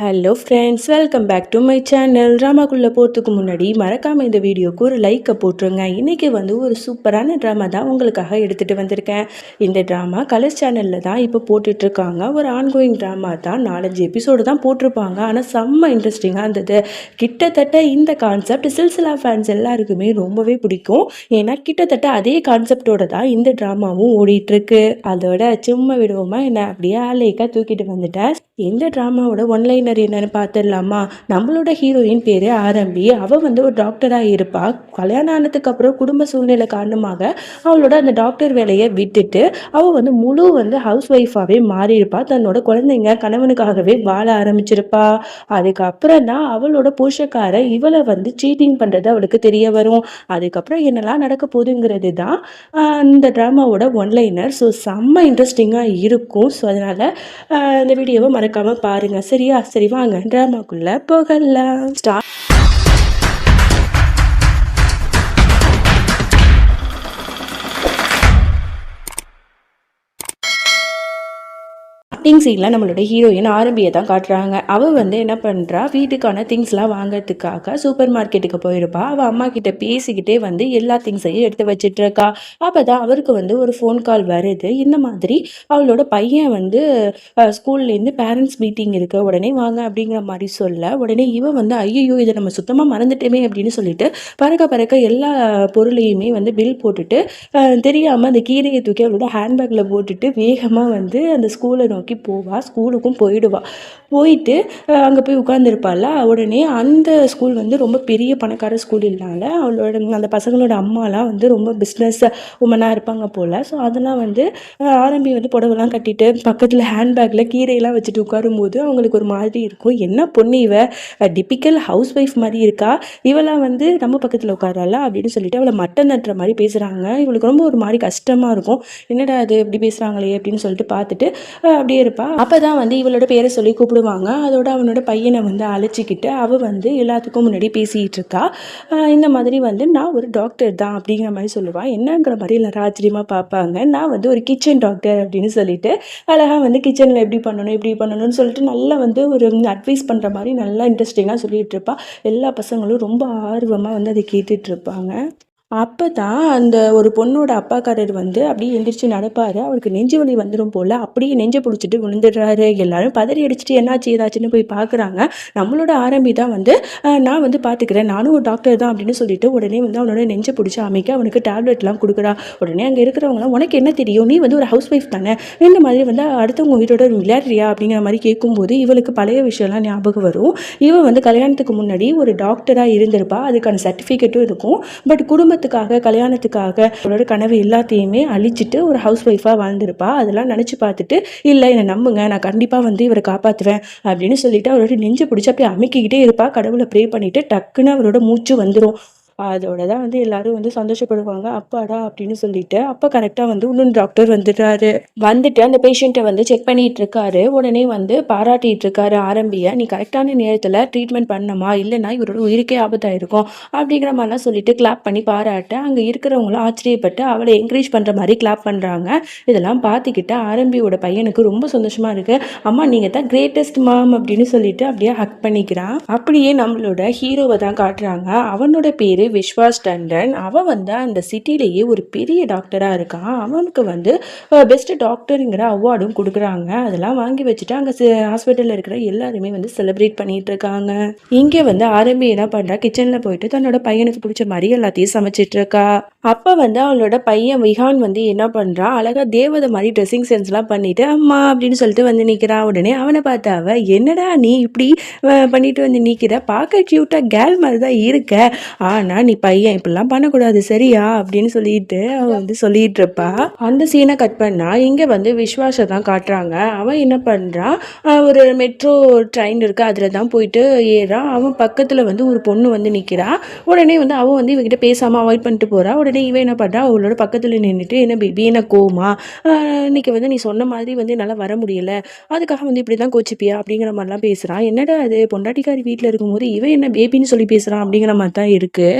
Hello friends welcome back to my channel ட்ராமாக்குள்ளே போகிறதுக்கு முன்னாடி மறக்காமல் இந்த வீடியோக்கு ஒரு லைக்கை போட்டுருங்க. இன்றைக்கி வந்து ஒரு சூப்பரான ட்ராமா தான் உங்களுக்காக எடுத்துகிட்டு வந்திருக்கேன். இந்த ட்ராமா கலர்ஸ் சேனலில் தான் இப்போ போட்டுட்ருக்காங்க. ஒரு ஆன்கோயிங் ட்ராமா தான் நாலஞ்சு எபிசோடு தான் போட்டிருப்பாங்க. ஆனால் செம்ம இன்ட்ரெஸ்டிங்காக இருந்தது. கிட்டத்தட்ட இந்த கான்செப்ட் சில்சிலா ஃபேன்ஸ் எல்லாருக்குமே ரொம்பவே பிடிக்கும். ஏன்னா கிட்டத்தட்ட அதே கான்செப்டோட தான் இந்த ட்ராமாவும் ஓடிட்டுருக்கு அதோட சும்மா விடுவோமா என்ன? அப்படியே ஆலேக்கா தூக்கிட்டு வந்துட்டேன். இந்த ட்ராமாவோட ஒன்லைனர் என்னன்னு பார்த்துடலாமா? நம்மளோட ஹீரோயின் பேர் ஆரம்பி. அவள் வந்து ஒரு டாக்டராக இருப்பா. கல்யாணம் ஆனதுக்கு அப்புறம் குடும்ப சூழ்நிலை காரணமாக அவளோட அந்த டாக்டர் வேலையை விட்டுட்டு அவள் வந்து முழு வந்து ஹவுஸ் ஒய்ஃபாகவே மாறியிருப்பா. தன்னோட குழந்தைங்க கணவனுக்காகவே வாழ ஆரம்பிச்சிருப்பா. அதுக்கப்புறம் தான் அவளோட போஷக்கார இவளை வந்து சீட்டிங் பண்ணுறது அவளுக்கு தெரிய வரும். அதுக்கப்புறம் என்னெல்லாம் நடக்க போகுதுங்கிறது தான் இந்த ட்ராமாவோட ஒன்லைனர் ஸோ செம்ம இன்ட்ரெஸ்டிங்காக இருக்கும். ஸோ அதனால் இந்த வீடியோவை மறக்காமல் பாருங்கள் சரியா? சரி வாங்க. ட்ராமாக்குள்ளே போகலாம். ஸ்டார்ட் ஸ்டார்டிங் சீனில் நம்மளோட ஹீரோயின் ஆரம்பியை தான் காட்டுறாங்க. அவள் வந்து என்ன பண்ணுறா வீட்டுக்கான திங்ஸ்லாம் வாங்குறதுக்காக சூப்பர் மார்க்கெட்டுக்கு போயிருப்பா. அவள் அம்மா கிட்ட பேசிக்கிட்டே வந்து எல்லா திங்ஸையும் எடுத்து வச்சுட்டு இருக்கா அப்போ தான் அவருக்கு வந்து ஒரு ஃபோன் கால் வருது. இந்த மாதிரி அவளோட பையன் வந்து ஸ்கூல்லேருந்து பேரண்ட்ஸ் மீட்டிங் இருக்கு. உடனே வாங்க அப்படிங்கிற மாதிரி சொல்ல உடனே இவன் வந்து ஐயோ இதை நம்ம சுத்தமாக மறந்துட்டோமே அப்படின்னு சொல்லிட்டு பறக்க பறக்க எல்லா பொருளையுமே வந்து பில் போட்டுட்டு தெரியாமல் அந்த கீரையை தூக்கி அவளோட ஹேண்ட்பேக்கில் போட்டுட்டு வேகமாக வந்து அந்த ஸ்கூலை நோக்கி போவாள் ஸ்கூலுக்கும் போயிடுவாள் போயிட்டு அங்கே போய் உட்காந்துருப்பாள் உடனே அந்த ஸ்கூல் வந்து ரொம்ப பெரிய பணக்கார ஸ்கூல் இல்லாமல் அவளோட அந்த பசங்களோட அம்மாலாம் வந்து ரொம்ப பிஸ்னஸ் உமனாக இருப்பாங்க போல். ஸோ அதெல்லாம் வந்து ஆரம்பி வந்து புடவைலாம் கட்டிட்டு பக்கத்தில் ஹேண்ட்பேக்கில் கீரையெல்லாம் வச்சுட்டு உட்காரும்போது அவங்களுக்கு ஒரு மாதிரி இருக்கும். என்ன பொண்ணு இவ? டிப்பிக்கல் ஹவுஸ் ஒய்ஃப் மாதிரி இருக்கா? இவெல்லாம் வந்து நம்ம பக்கத்தில் உட்காரால அப்படின்னு சொல்லிட்டு அவளை மட்டன் நட்டுற மாதிரி பேசுகிறாங்க இவளுக்கு ரொம்ப ஒரு மாதிரி கஷ்டமாக இருக்கும். என்னடா அது இப்படி பேசுகிறாங்களே அப்படின்னு சொல்லிட்டு பார்த்துட்டு அப்படியே இருப்பா அப்போ தான் வந்து இவளோட பேரை சொல்லி கூப்பிடுவாங்க. அதோட அவனோட பையனை வந்து அழைச்சிக்கிட்டு அவள் வந்து எல்லாத்துக்கும் முன்னாடி பேசிகிட்டு இருக்கா. இந்த மாதிரி வந்து நான் ஒரு டாக்டர் தான் அப்படிங்கிற மாதிரி சொல்லுவாள் என்னங்கிற மாதிரி எல்லாரும் ஆச்சரியமாக பார்ப்பாங்க. நான் வந்து ஒரு கிச்சன் டாக்டர் அப்படின்னு சொல்லிட்டு அழகாக வந்து கிச்சனில் எப்படி பண்ணணும் எப்படி பண்ணணும்னு சொல்லிட்டு நல்லா வந்து ஒரு அட்வைஸ் பண்ணுற மாதிரி நல்லா இன்ட்ரெஸ்டிங்காக சொல்லிட்டு இருப்பா. எல்லா பசங்களும் ரொம்ப ஆர்வமாக வந்து அதை கேட்டுட்டு இருப்பாங்க. அப்போ தான் அந்த ஒரு பொண்ணோட அப்பாக்காரர் வந்து அப்படியே எந்திரிச்சு நடப்பார். அவருக்கு நெஞ்சு வலி வந்துடும் போல். அப்படியே நெஞ்சை பிடிச்சிட்டு விழுந்துடுறாரு. எல்லாரும் பதறி அடிச்சுட்டு என்னாச்சு ஏதாச்சுன்னு போய் பார்க்குறாங்க. நம்மளோட ஆரம்பி தான் வந்து நான் வந்து பார்த்துக்கிறேன். நானும் ஒரு டாக்டர் தான் அப்படின்னு சொல்லிட்டு உடனே வந்து அவனோட நெஞ்சை பிடிச்சி அமைக்க அவனுக்கு டேப்லெட்லாம் கொடுக்குறா. உடனே அங்கே இருக்கிறவங்களாம் உனக்கு என்ன தெரியும்? நீ வந்து ஒரு ஹவுஸ் ஒய்ஃப் தானே? இந்த மாதிரி வந்து அடுத்தவங்க வீட்டோட விளையாடுறியா? அப்படிங்கிற மாதிரி கேட்கும்போது இவளுக்கு பழைய விஷயம்லாம் ஞாபகம் வரும். இவன் வந்து கல்யாணத்துக்கு முன்னாடி ஒரு டாக்டராக இருந்திருப்பா. அதுக்கான சர்டிஃபிகேட்டும் இருக்கும். பட் குடும்பத்துக்காக கல்யாணத்துக்காக அவளோட கனவு எல்லாத்தையுமே அழிச்சிட்டு ஒரு ஹவுஸ் ஒய்ஃபாக வாழ்ந்திருப்பா. அதெல்லாம் நினச்சி பார்த்துட்டு இல்லை என்னை நம்புங்க. நான் கண்டிப்பாக வந்து இவரை காப்பாற்றுவேன் அப்படின்னு சொல்லிட்டு அவரோட நெஞ்சு பிடிச்சி அப்படியே அமைக்கிக்கிட்டே இருப்பா. கடவுளை ப்ரே பண்ணிட்டு டக்குன்னு அவரோட மூச்சு வந்துடும் அதோட தான் வந்து எல்லாரும் வந்து சந்தோஷப்படுவாங்க. அப்பாடா அப்படின்னு சொல்லிட்டு அப்போ கரெக்டாக வந்து இன்னொன்று டாக்டர் வந்துட்டாரு வந்துட்டு அந்த பேஷண்ட்டை வந்து செக் பண்ணிட்டு இருக்காரு உடனே வந்து பாராட்டிட்டு இருக்காரு ஆரம்பிய நீ கரெக்டான நேரத்தில் ட்ரீட்மெண்ட் பண்ணமா இல்லைன்னா இவரோட உயிருக்கே ஆபத்தாயிருக்கும். அப்படிங்கிற மாதிரிலாம் சொல்லிட்டு கிளாப் பண்ணி பாராட்ட அங்கே இருக்கிறவங்களும் ஆச்சரியப்பட்டு அவளை என்கரேஜ் பண்ணுற மாதிரி கிளாப் பண்ணுறாங்க இதெல்லாம் பார்த்துக்கிட்டு ஆரம்பியோட பையனுக்கு ரொம்ப சந்தோஷமா இருக்கு. அம்மா நீங்கள் தான் கிரேட்டஸ்ட் மாம் அப்படின்னு சொல்லிட்டு அப்படியே ஹக் பண்ணிக்கிறான். அப்படியே நம்மளோட ஹீரோவை தான் காட்டுறாங்க. அவனோட பேர் விஸ்வாஸ் டண்டன் அவன் வந்து அந்த சிட்டிலேயே ஒரு பெரிய டாக்டராக இருக்கான். அவனுக்கு வந்து பெஸ்ட் டாக்டருங்கிற அவார்டும் கொடுக்குறாங்க. அதெல்லாம் வாங்கி வச்சுட்டு அங்கே ஹாஸ்பிட்டலில் இருக்கிற எல்லாருமே வந்து செலிப்ரேட் பண்ணிட்டு இருக்காங்க. இங்கே வந்து ஆரம்பி என்ன பண்ணுறா கிச்சனில் போயிட்டு தன்னோட பையனுக்கு பிடிச்ச மாதிரி எல்லாத்தையும் சமைச்சிட்டு இருக்கா. அப்போ வந்து அவளோட பையன் விஹான் வந்து என்ன பண்ணுறான் அழகாக தேவதை மாதிரி ட்ரெஸ்ஸிங் சென்ஸ்லாம் பண்ணிட்டு அம்மா அப்படின்னு சொல்லிட்டு வந்து நிற்கிறான் உடனே அவனை பார்த்தாவ என்னடா நீ இப்படி பண்ணிட்டு வந்து நிற்கிற பார்க்க க்யூட்டாக கேர்ள் மாதிரி தான் இருக்க. ஆனால் நீ பையன் இப்படிலாம் பண்ணக்கூடாது சரியா? அப்படின்னு சொல்லிட்டு அவன் வந்து சொல்லிட்டு இருப்பா அந்த சீனை கட் பண்ணா இங்கே வந்து விஸ்வாசை தான் காட்டுறாங்க. அவன் என்ன பண்ணுறான் ஒரு மெட்ரோ ட்ரெயின் இருக்கு அதில் தான் போயிட்டு ஏறான் அவன் பக்கத்தில் வந்து ஒரு பொண்ணு வந்து நிற்கிறா உடனே வந்து அவன் வந்து இவகிட்ட பேசாமல் அவாய்ட் பண்ணிட்டு போறா. உடனே இவன் என்ன பண்ணுறா அவளோட பக்கத்தில் நின்றுட்டு என்ன பேபி என்ன கோமா இன்னைக்கு வந்து நீ சொன்ன மாதிரி வந்து என்னால் வர முடியல. அதுக்காக வந்து இப்படி தான் கோச்சிப்பியா? அப்படிங்கிற மாதிரிலாம் பேசுகிறான் என்னடா அது பொண்டாட்டிக்காரி வீட்டில் இருக்கும்போது இவன் என்ன பேபின்னு சொல்லி பேசுகிறான் அப்படிங்கிற மாதிரி தான் இருக்குது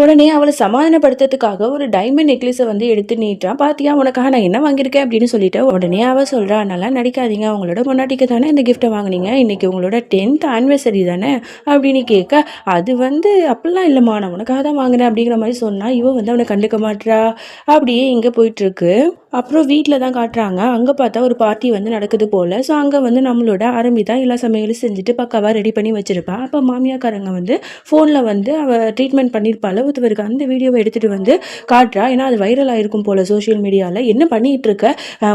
உடனே அவளை சமாதானப்படுத்துறதுக்காக ஒரு டைமண்ட் நெக்லஸை வந்து எடுத்து நீட்டான் பாத்தியா உனக்காக நான் என்ன வாங்கியிருக்கேன் அப்படின்னு சொல்லிட்டு உடனே அவள் சொல்கிறா நல்லா நடிக்காதீங்க அவங்களோட பொண்டாட்டிக்கு தானே இந்த கிஃப்ட்டை வாங்கினீங்க. இன்னைக்கு உங்களோட டென்த் ஆனிவர்சரி தானே? அப்படின்னு கேட்க அது வந்து அப்படிலாம் இல்லைம்மா நான் உனக்காக தான் வாங்கினேன் அப்படிங்கிற மாதிரி சொன்னால் இவன் வந்து அவனை கண்டுக்க மாட்றா. அப்படியே இங்கே போயிட்டுருக்கு. அப்புறம் வீட்டில் தான் காட்டுறாங்க. அங்கே பார்த்தா ஒரு பார்ட்டி வந்து நடக்குது போல். ஸோ அங்கே வந்து நம்மளோட அரம்பி தான் எல்லா சமையலும் செஞ்சுட்டு பக்காவாக ரெடி பண்ணி வச்சிருப்பா. அப்போ மாமியாக்காரங்க வந்து ஃபோனில் வந்து அவள் ட்ரீட்மெண்ட் பண்ணியிருப்பாள் ஒருத்தவருக்கு அந்த வீடியோவை எடுத்துகிட்டு வந்து காட்டுறா. ஏன்னா அது வைரல் ஆயிருக்கும் போல் சோஷியல் மீடியாவில் என்ன பண்ணிகிட்டு இருக்க?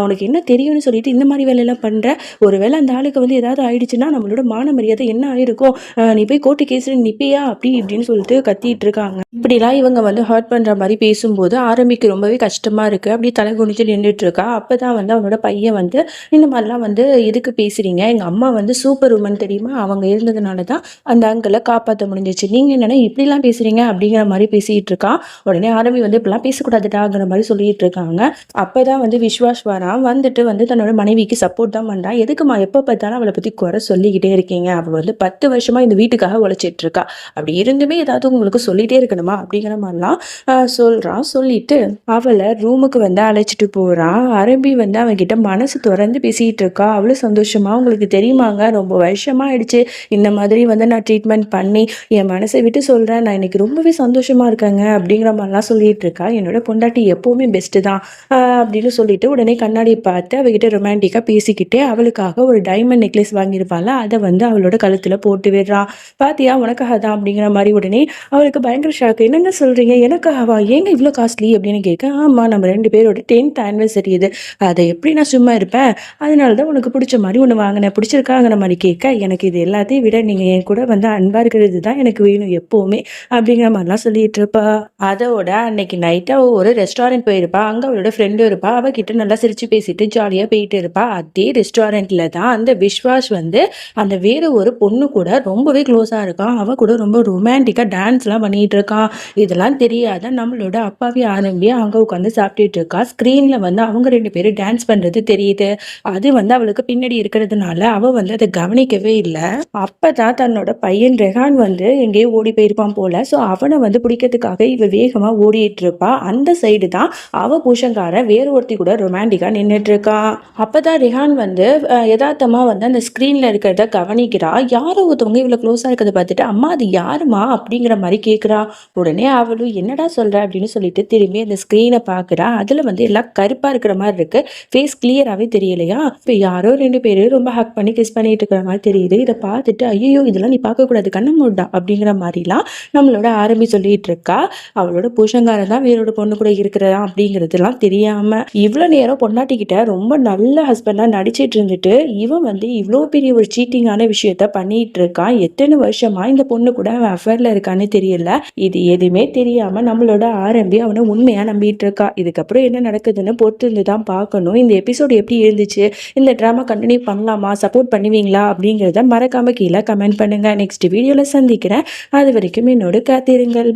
உனக்கு என்ன தெரியும்னு சொல்லிட்டு இந்த மாதிரி வேலையெல்லாம் பண்ணுற ஒரு வேளை அந்த ஆளுக்கு வந்து ஏதாவது ஆயிடுச்சுன்னா நம்மளோட மான மரியாதை என்ன ஆயிருக்கும்? நீ போய் கோர்ட்டு கேஸில் நிப்பியா? அப்படி இப்படின்னு சொல்லிட்டு கத்திட்டு இருக்காங்க. இப்படிலாம் இவங்க வந்து ஹர்ட் பண்ணுற மாதிரி பேசும்போது ஆரம்பிக்கு ரொம்பவே கஷ்டமாக இருக்குது அப்படி தலை குனிஞ்சு நின்றுட்டு இருக்கா. அப்போ தான் வந்து அவனோட பையன் வந்து இந்த மாதிரிலாம் வந்து எதுக்கு பேசுகிறீங்க எங்கள் அம்மா வந்து சூப்பர் உமன் தெரியுமா? அவங்க இருந்ததுனால தான் அந்த அங்கிளை காப்பாற்ற முடிஞ்சிச்சு. நீங்கள் என்னென்னா இப்படிலாம் பேசுகிறீங்க அப்படிங்கிற மாதிரி பேசிகிட்டு இருக்கான் உடனே ஆரம்பி வந்து இப்படிலாம் பேசக்கூடாதுடாங்கிற மாதிரி சொல்லிட்டு இருக்காங்க. அப்போ தான் வந்து விஸ்வாஸ் வரான் வந்துட்டு வந்து தன்னோட மனைவிக்கு சப்போர்ட் தான் பண்ணுறான் எதுக்குமா எப்போ பார்த்தாலும் அவளை பற்றி குறை சொல்லிக்கிட்டே இருக்கீங்க. அவள் வந்து பத்து வருஷமாக இந்த வீட்டுக்காக உழைச்சிட்டு இருக்கா. அப்படி இருந்துமே ஏதாவது உங்களுக்கு சொல்லிட்டே இருக்கணுமா? அப்படிங்கிற மாதிரிலாம் ஆஹ், சொல்றான் சொல்லிட்டு அவளை ரூமுக்கு வந்து அழைச்சிட்டு போறான் அரபி வந்து அவன்கிட்ட மனசு திறந்து பேசிட்டு இருக்கா. அவ்வளோ சந்தோஷமா? உங்களுக்கு தெரியுமாங்க? ரொம்ப வருஷமா ஆயிடுச்சு இந்த மாதிரி வந்து நான் ட்ரீட்மெண்ட் பண்ணி என் மனசை விட்டு சொல்றேன். நான் இன்னைக்கு ரொம்பவே சந்தோஷம் இருக்கேங்க அப்படிங்கிற மாதிரிலாம் சொல்லிட்டு இருக்கா. என்னோட பொண்டாட்டி எப்போவுமே பெஸ்ட்டு தான். ஆஹ், அப்படின்னு சொல்லிட்டு உடனே கண்ணாடியை பார்த்து அவகிட்ட ரொமான்டிக்காக பேசிக்கிட்டே அவளுக்காக ஒரு டைமண்ட் நெக்லஸ் வாங்கியிருப்பாள் அதை வந்து அவளோட கழுத்தில் போட்டு விடுறான் பாத்தியா உனக்காக தான் அப்படிங்கிற மாதிரி உடனே அவளுக்கு பயங்கர ஷாக் என்னங்க சொல்கிறீங்க எனக்காகவா? ஏங்க இவ்வளோ காஸ்ட்லி அப்படின்னு கேட்க ஆமாம் நம்ம ரெண்டு பேரோட டென்த் ஆனிவர்சரி இது. அதை எப்படி நான் சும்மா இருப்பேன்? அதனால தான் உனக்கு பிடிச்ச மாதிரி ஒன்று வாங்கினேன். பிடிச்சிருக்காங்கிற மாதிரி கேட்க எனக்கு இது எல்லாத்தையும் விட நீங்கள் என் கூட வந்து அன்பாக இருக்கிறது தான் எனக்கு வேணும் எப்போவுமே அப்படிங்கிற மாதிரிலாம் சொல்லிட்டு இருப்பா அதோட அன்னைக்கு நைட்டாக ஒரு ரெஸ்டாரண்ட் போயிருப்பா. அங்கே அவளோட ஃப்ரெண்டும் இருப்பா. அவகிட்ட நல்லா சிரிச்சு பேசிட்டு ஜாலியாக போயிட்டு இருப்பா. அதே ரெஸ்டாரண்ட்டில் தான் அந்த விஸ்வாஸ் வந்து அந்த வேற ஒரு பொண்ணு கூட ரொம்பவே க்ளோஸாக இருக்கான் அவ கூட ரொம்ப ரொமான்டிக்காக டான்ஸ்லாம் பண்ணிட்டு இருக்கான் இதெல்லாம் தெரியாத நம்மளோட அப்பாவி ஆரம்பி அங்கே உட்காந்து சாப்பிட்டுட்டு இருக்கா. ஸ்க்ரீனில் வந்து அவங்க ரெண்டு பேரும் டான்ஸ் பண்ணுறது தெரியுது. அது வந்து அவளுக்கு பின்னாடி இருக்கிறதுனால அவள் வந்து அதை கவனிக்கவே இல்லை. அப்போ தான் தன்னோட பையன் ரெஹான் வந்து எங்கேயோ ஓடி போயிருப்பான் போல. ஸோ அவனை வந்து பிடிக்கிறதுக்காக இவ வேகமாக ஓடிட்டு இருப்பா அந்த சைடு தான் அவ புஷங்கார வேற ஒருத்தி கூட ரொமான்டிக்காக நின்றுட்டு இருக்கான் அப்போ தான் ரெஹான் வந்து அஹ், யதார்த்தமா வந்து அந்த ஸ்க்ரீனில் இருக்கிறத கவனிக்கிறா. யாரோ ஒருத்தவங்க இவ்வளோ க்ளோஸாக இருக்கிறத பார்த்துட்டு அம்மா அது யாருமா? அப்படிங்கிற மாதிரி கேட்குறா உடனே அவளும் என்னடா சொல்ற? அப்படின்னு சொல்லிட்டு திரும்பி அந்த ஸ்க்ரீனை பார்க்குறா அதில் வந்து எல்லாம் கருப்பாக இருக்கிற மாதிரி இருக்கு. ஃபேஸ் கிளியராகவே தெரியலையா? இப்போ யாரோ ரெண்டு பேரும் ரொம்ப ஹக் பண்ணி கிஸ் பண்ணிட்டு இருக்கிற மாதிரி தெரியுது. இதை பார்த்துட்டு ஐயோ இதெல்லாம் நீ பார்க்கக்கூடாது கண்ணு மூடா அப்படிங்கிற மாதிரிலாம் நம்மளோட ஆரம்பி சொல்லிட்டு இருக்கா அவளோட புருஷங்காரன் தான் வேறோட பொண்ணு கூட இருக்கிறதா அப்படிங்கிறதுலாம் தெரியாம இவ்வளோ நேரம் பொண்டாட்டிக்கிட்ட ரொம்ப நல்ல ஹஸ்பண்டாக நடிச்சிட்டு இருந்துட்டு இவன் வந்து இவ்வளோ பெரிய ஒரு சீட்டிங்கான விஷயத்த பண்ணிட்டு இருக்கான் எத்தனை வருஷமா இந்த பொண்ணு கூட அவன் அஃபேர்ல இருக்கான்னு தெரியல. இது எதுவுமே தெரியாம நம்மளோட ஆரம்பி அவனை உண்மையா நம்பிட்டு இருக்கா இதுக்கப்புறம் என்ன நடக்குதுன்னு பொறுத்து இருந்து தான் பார்க்கணும். இந்த எபிசோடு எப்படி இருந்துச்சு? இந்த ட்ராமா கண்டினியூ பண்ணலாமா? சப்போர்ட் பண்ணுவீங்களா? அப்படிங்கிறத மறக்காம கீழே கமெண்ட் பண்ணுங்க. நெக்ஸ்ட் வீடியோல சந்திக்கிறேன். அது வரைக்கும் என்னோட காத்திருங்கள்.